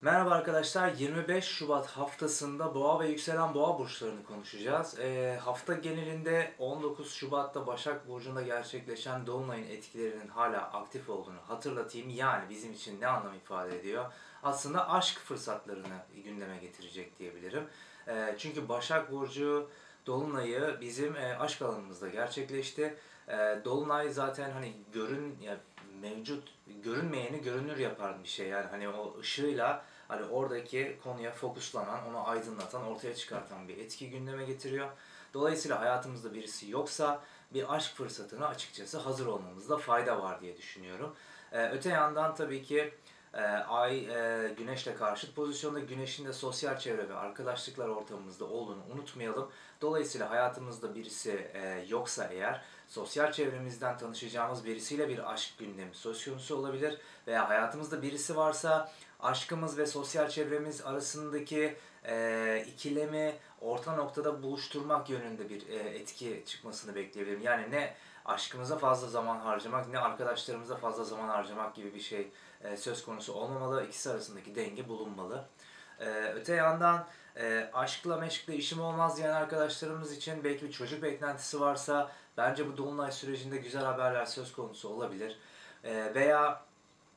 Merhaba arkadaşlar, 25 Şubat haftasında boğa ve yükselen boğa burçlarını konuşacağız. Ee, hafta genelinde 19 Şubat'ta Başak Burcu'nda gerçekleşen Dolunay'ın etkilerinin hala aktif olduğunu hatırlatayım. Yani bizim için ne anlam ifade ediyor? Aslında aşk fırsatlarını gündeme getirecek diyebilirim. Ee, çünkü Başak Burcu Dolunay'ı bizim e, aşk alanımızda gerçekleşti. E, Dolunay zaten hani görün ya mevcut görünmeyeni görünür yapan bir şey yani hani o ışığıyla hani oradaki konuya fokuslanan, onu aydınlatan, ortaya çıkartan bir etki gündeme getiriyor. Dolayısıyla hayatımızda birisi yoksa bir aşk fırsatına açıkçası hazır olmamızda fayda var diye düşünüyorum. Ee, öte yandan tabii ki e, Ay e, Güneş'le karşıt pozisyonda Güneş'in de sosyal çevre ve arkadaşlıklar ortamımızda olduğunu unutmayalım. Dolayısıyla hayatımızda birisi e, yoksa eğer sosyal çevremizden tanışacağımız birisiyle bir aşk gündemi söz konusu olabilir. Veya hayatımızda birisi varsa aşkımız ve sosyal çevremiz arasındaki e, ikilemi orta noktada buluşturmak yönünde bir e, etki çıkmasını bekleyebilirim. Yani ne aşkımıza fazla zaman harcamak ne arkadaşlarımıza fazla zaman harcamak gibi bir şey e, söz konusu olmamalı. İkisi arasındaki denge bulunmalı. E, öte yandan aşkla meşkle işim olmaz diyen arkadaşlarımız için belki bir çocuk beklentisi varsa bence bu dolunay sürecinde güzel haberler söz konusu olabilir. Veya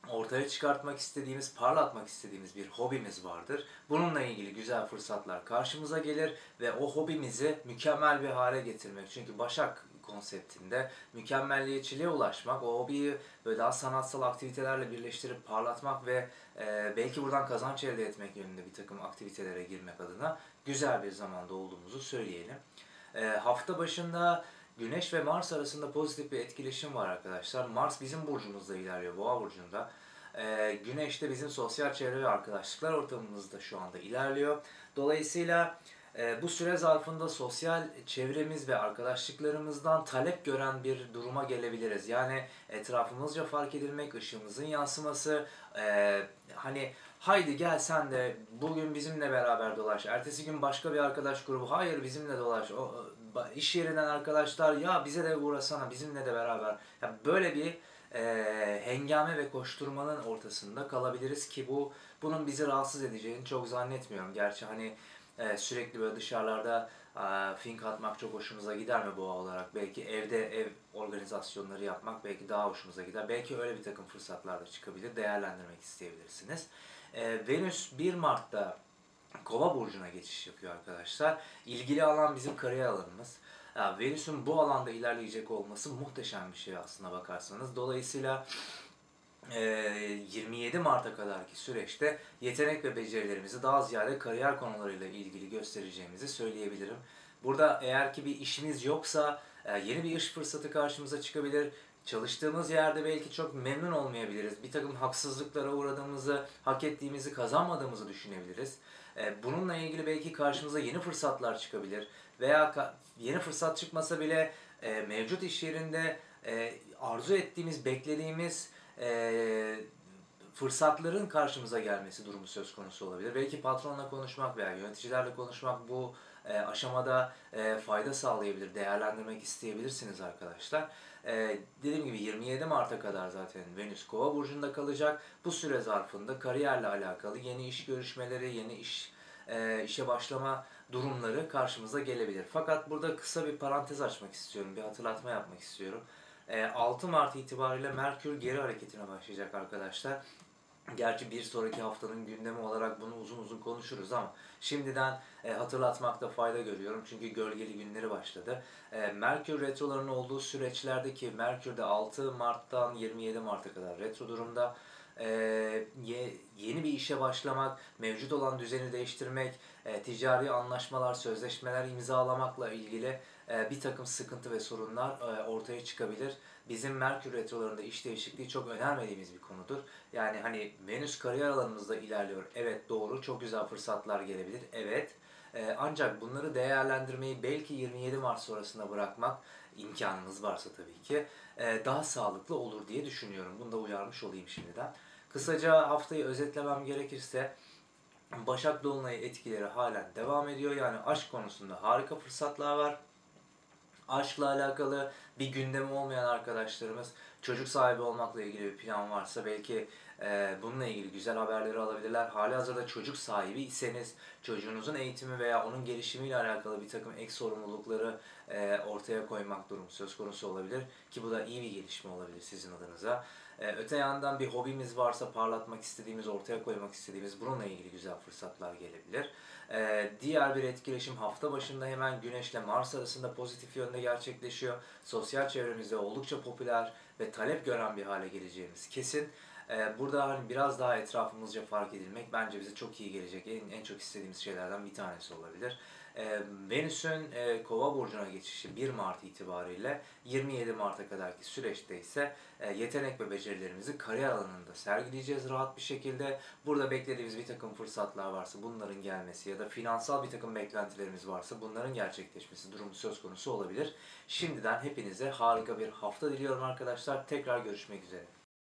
ortaya çıkartmak istediğimiz, parlatmak istediğimiz bir hobimiz vardır. Bununla ilgili güzel fırsatlar karşımıza gelir ve o hobimizi mükemmel bir hale getirmek. Çünkü Başak konseptinde mükemmelliyetçiliğe ulaşmak, o hobiyi böyle daha sanatsal aktivitelerle birleştirip parlatmak ve e, belki buradan kazanç elde etmek yönünde bir takım aktivitelere girmek adına güzel bir zamanda olduğumuzu söyleyelim. E, hafta başında Güneş ve Mars arasında pozitif bir etkileşim var arkadaşlar. Mars bizim burcumuzda ilerliyor, Boğa burcunda. Ee, Güneş de bizim sosyal çevre ve arkadaşlıklar ortamımızda şu anda ilerliyor. Dolayısıyla e, bu süre zarfında sosyal çevremiz ve arkadaşlıklarımızdan talep gören bir duruma gelebiliriz. Yani etrafımızca fark edilmek, ışığımızın yansıması, e, hani haydi gel sen de bugün bizimle beraber dolaş. Ertesi gün başka bir arkadaş grubu hayır bizimle dolaş. O, iş yerinden arkadaşlar ya bize de uğrasana bizimle de beraber. Ya böyle bir e, hengame ve koşturmanın ortasında kalabiliriz ki bu bunun bizi rahatsız edeceğini çok zannetmiyorum. Gerçi hani e, sürekli böyle dışarılarda e, fink atmak çok hoşumuza gider mi boğa olarak? Belki evde ev organizasyonları yapmak belki daha hoşumuza gider. Belki öyle bir takım fırsatlar da çıkabilir. Değerlendirmek isteyebilirsiniz. E, Venüs 1 Mart'ta Kova burcuna geçiş yapıyor arkadaşlar. İlgili alan bizim kariyer alanımız. Venüs'ün bu alanda ilerleyecek olması muhteşem bir şey aslına bakarsanız. Dolayısıyla 27 Mart'a kadarki süreçte yetenek ve becerilerimizi daha ziyade kariyer konularıyla ilgili göstereceğimizi söyleyebilirim. Burada eğer ki bir işimiz yoksa yeni bir iş fırsatı karşımıza çıkabilir. Çalıştığımız yerde belki çok memnun olmayabiliriz. Bir takım haksızlıklara uğradığımızı, hak ettiğimizi kazanmadığımızı düşünebiliriz. Bununla ilgili belki karşımıza yeni fırsatlar çıkabilir. Veya yeni fırsat çıkmasa bile mevcut iş yerinde arzu ettiğimiz, beklediğimiz fırsatların karşımıza gelmesi durumu söz konusu olabilir. Belki patronla konuşmak veya yöneticilerle konuşmak bu e, aşamada e, fayda sağlayabilir, değerlendirmek isteyebilirsiniz arkadaşlar. E, dediğim gibi 27 Mart'a kadar zaten Venüs Kova burcunda kalacak. Bu süre zarfında kariyerle alakalı yeni iş görüşmeleri, yeni iş e, işe başlama durumları karşımıza gelebilir. Fakat burada kısa bir parantez açmak istiyorum, bir hatırlatma yapmak istiyorum. 6 Mart itibariyle Merkür geri hareketine başlayacak arkadaşlar. Gerçi bir sonraki haftanın gündemi olarak bunu uzun uzun konuşuruz ama şimdiden e, hatırlatmakta fayda görüyorum. Çünkü gölgeli günleri başladı. E, Merkür retrolarının olduğu süreçlerdeki Merkür de 6 Mart'tan 27 Mart'a kadar retro durumda. E, ye, yeni bir işe başlamak, mevcut olan düzeni değiştirmek, e, ticari anlaşmalar, sözleşmeler imzalamakla ilgili bir takım sıkıntı ve sorunlar e, ortaya çıkabilir. Bizim Merkür retrolarında iş değişikliği çok önermediğimiz bir konudur. Yani hani Venüs kariyer alanımızda ilerliyor. Evet doğru çok güzel fırsatlar gelebilir. Evet. E, ancak bunları değerlendirmeyi belki 27 Mart sonrasında bırakmak imkanımız varsa tabii ki daha sağlıklı olur diye düşünüyorum. Bunu da uyarmış olayım şimdiden. Kısaca haftayı özetlemem gerekirse Başak Dolunay'ı etkileri halen devam ediyor. Yani aşk konusunda harika fırsatlar var aşkla alakalı bir gündemi olmayan arkadaşlarımız çocuk sahibi olmakla ilgili bir plan varsa belki Ee, bununla ilgili güzel haberleri alabilirler. Hali hazırda çocuk sahibi iseniz çocuğunuzun eğitimi veya onun gelişimiyle alakalı bir takım ek sorumlulukları e, ortaya koymak durumu söz konusu olabilir. Ki bu da iyi bir gelişme olabilir sizin adınıza. Ee, öte yandan bir hobimiz varsa parlatmak istediğimiz, ortaya koymak istediğimiz bununla ilgili güzel fırsatlar gelebilir. Ee, diğer bir etkileşim hafta başında hemen Güneş ile Mars arasında pozitif yönde gerçekleşiyor. Sosyal çevremizde oldukça popüler ve talep gören bir hale geleceğimiz kesin. Ee, burada hani biraz daha etrafımızca fark edilmek bence bize çok iyi gelecek. En, en çok istediğimiz şeylerden bir tanesi olabilir. Ee, Venüs'ün e, Kova burcuna geçişi 1 Mart itibariyle 27 Mart'a kadarki süreçte ise e, yetenek ve becerilerimizi kariyer alanında sergileyeceğiz rahat bir şekilde. Burada beklediğimiz bir takım fırsatlar varsa bunların gelmesi ya da finansal bir takım beklentilerimiz varsa bunların gerçekleşmesi durumu söz konusu olabilir. Şimdiden hepinize harika bir hafta diliyorum arkadaşlar. Tekrar görüşmek üzere.